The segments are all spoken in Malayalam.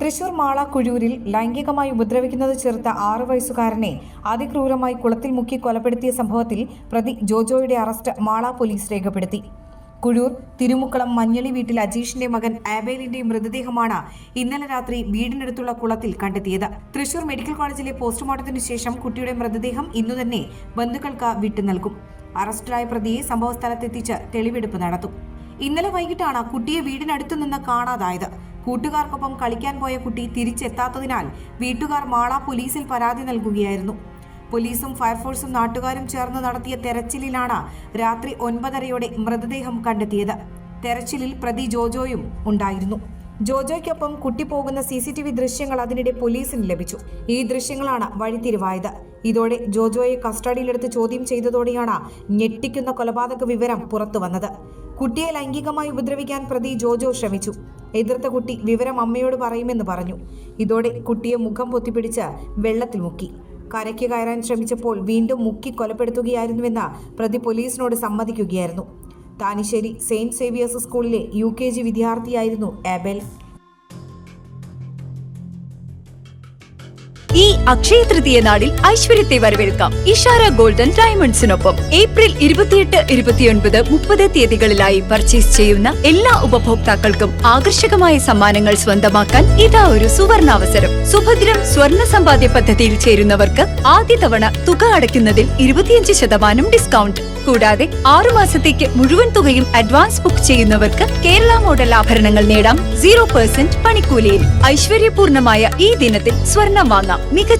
തൃശൂർ മാള കുഴൂരിൽ ലൈംഗികമായി ഉപദ്രവിക്കുന്നത് ചേർത്ത ആറു വയസ്സുകാരനെ അതിക്രൂരമായി കുളത്തിൽ മുക്കി കൊലപ്പെടുത്തിയ സംഭവത്തിൽ പ്രതി ജോജോയുടെ അറസ്റ്റ് മാള പോലീസ് രേഖപ്പെടുത്തി. കുഴൂർ തിരുമുക്കളം മഞ്ഞളി വീട്ടിൽ അജീഷിന്റെ മകൻ ആബേലിന്റെ മൃതദേഹമാണ് ഇന്നലെ രാത്രി വീടിനടുത്തുള്ള കുളത്തിൽ കണ്ടെത്തിയത്. തൃശൂർ മെഡിക്കൽ കോളേജിലെ പോസ്റ്റ്മോർട്ടത്തിനു ശേഷം കുട്ടിയുടെ മൃതദേഹം ഇന്നു തന്നെ ബന്ധുക്കൾക്ക് വിട്ടു നൽകും. അറസ്റ്റിലായ പ്രതിയെ സംഭവസ്ഥലത്തെത്തിച്ച് തെളിവെടുപ്പ് നടത്തും. ഇന്നലെ വൈകിട്ടാണ് കുട്ടിയെ വീടിനടുത്തു നിന്ന് കാണാതായത്. കൂട്ടുകാർക്കൊപ്പം കളിക്കാൻ പോയ കുട്ടി തിരിച്ചെത്താത്തതിനാൽ വീട്ടുകാർ മാള പോലീസിൽ പരാതി നൽകുകയായിരുന്നു. പോലീസും ഫയർഫോഴ്സും നാട്ടുകാരും ചേർന്ന് നടത്തിയ തെരച്ചിലിലാണ് രാത്രി ഒൻപതരയോടെ മൃതദേഹം കണ്ടെത്തിയത്. തെരച്ചിലിൽ പ്രതി ജോജോയും ഉണ്ടായിരുന്നു. ജോജോയ്ക്കൊപ്പം കുട്ടി പോകുന്ന സി സി ടി വി ദൃശ്യങ്ങൾ അതിനിടെ പോലീസിന് ലഭിച്ചു. ഈ ദൃശ്യങ്ങളാണ് വഴിത്തിരിവായത്. ഇതോടെ ജോജോയെ കസ്റ്റഡിയിലെടുത്ത് ചോദ്യം ചെയ്തതോടെയാണ് ഞെട്ടിക്കുന്ന കൊലപാതക വിവരം പുറത്തു വന്നത് കുട്ടിയെ ലൈംഗികമായി ഉപദ്രവിക്കാൻ പ്രതി ജോജോ ശ്രമിച്ചു. എതിർത്ത കുട്ടി വിവരം അമ്മയോട് പറയുമെന്ന് പറഞ്ഞു. ഇതോടെ കുട്ടിയെ മുഖം പൊത്തിപ്പിടിച്ച് വെള്ളത്തിൽ മുക്കി. കരയ്ക്ക് കയറാൻ ശ്രമിച്ചപ്പോൾ വീണ്ടും മുക്കി കൊലപ്പെടുത്തുകയായിരുന്നുവെന്ന് പ്രതി പോലീസിനോട് സമ്മതിക്കുകയായിരുന്നു. താനിശ്ശേരി സെയിന്റ് സേവിയേഴ്സ് സ്കൂളിലെ യു കെ ജി വിദ്യാർത്ഥിയായിരുന്നു ആബേൽ. അക്ഷയ തൃതീയ നാളിൽ ഐശ്വര്യത്തെ വരവേൽക്കാം. ഇഷാര ഗോൾഡൻ ഡയമണ്ട്സിനൊപ്പം ഏപ്രിൽ ഇരുപത്തിയെട്ട് ഇരുപത്തിയൊൻപത് മുപ്പത് തീയതികളിലായി പർച്ചേസ് ചെയ്യുന്ന എല്ലാ ഉപഭോക്താക്കൾക്കും ആകർഷകമായ സമ്മാനങ്ങൾ സ്വന്തമാക്കാൻ ഇതാ ഒരു സുവർണാവസരം. സുഭദ്രം സ്വർണ സമ്പാദ്യ പദ്ധതിയിൽ ചേരുന്നവർക്ക് ആദ്യ തവണ തുക അടയ്ക്കുന്നതിൽ ഇരുപത്തിയഞ്ച് ശതമാനം ഡിസ്കൗണ്ട്. കൂടാതെ ആറു മാസത്തേക്ക് മുഴുവൻ തുകയും അഡ്വാൻസ് ബുക്ക് ചെയ്യുന്നവർക്ക് കേരള മോഡൽ ആഭരണങ്ങൾ നേടാം. സീറോ പെർസെന്റ് പണിക്കൂലിയിൽ. ഐശ്വര്യപൂർണമായ ഈ ദിനത്തിൽ സ്വർണം വാങ്ങാം. മികച്ച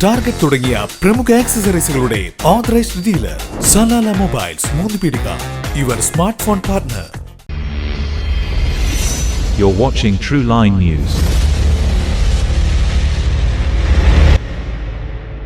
target തുടങ്ങിയ പ്രമുഖ ആക്സസറീസുകളുടെ ഓതറൈസ്ഡ് ഡീലർ സലാല മൊബൈൽസ് മൂന്ന് പീടിക your smart phone partner You're watching True Line News.